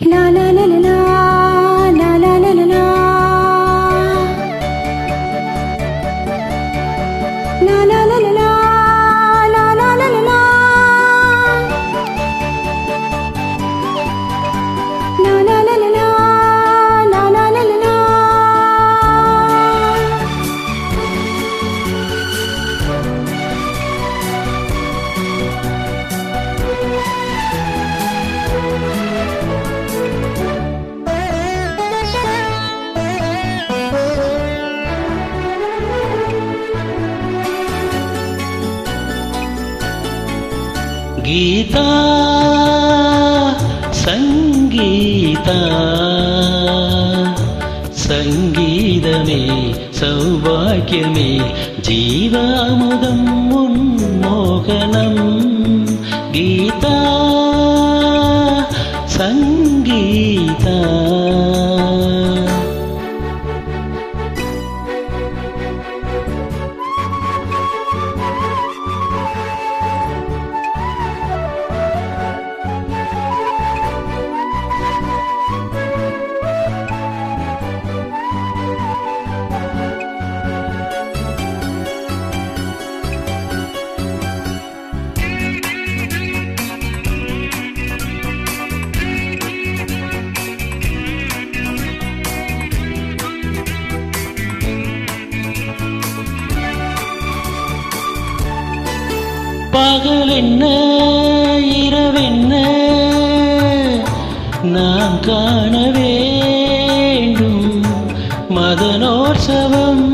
La la la la Gita సంగీత. సంగీతమే సౌభాగ్యమే జీవాముదం ఉన్మోహనం. గీతా సంగీత. பகலென்ன இரவென்ன நாம் காண வேண்டும். மதனோற்சவம்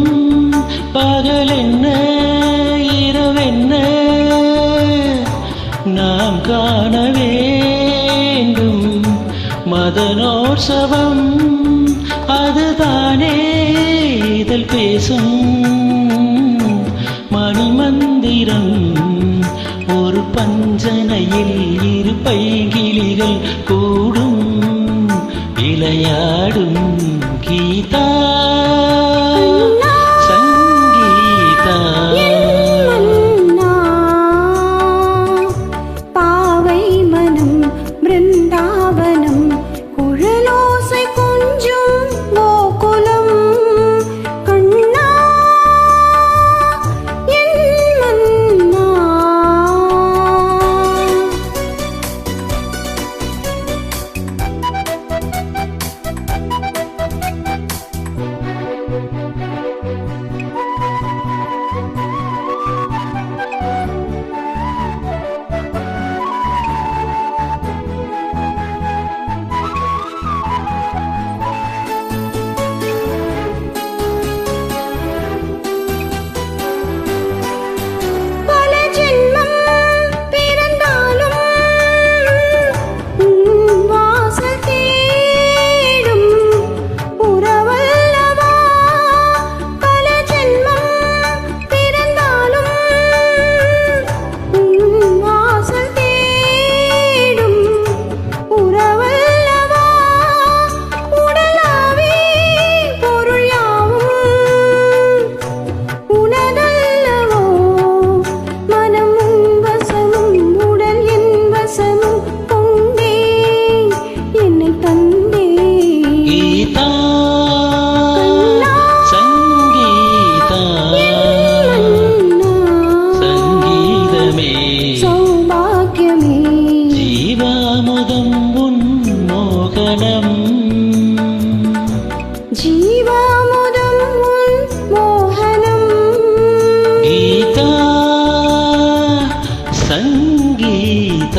பகலென்ன இரவென்ன நாம் காண வேண்டும். மதனோற்சவம் அதுதானே இதில் பேசும். மணிமந்திரம் அஞ்சனையில் இரு பைகிளிகள் கூடும் விளையாடும் கீதா. సౌభాగ్యమే సౌభాగ్యమే. జీవాముదం ఉన్మోహనం జీవాముదం మోహనం గీత సంగీత.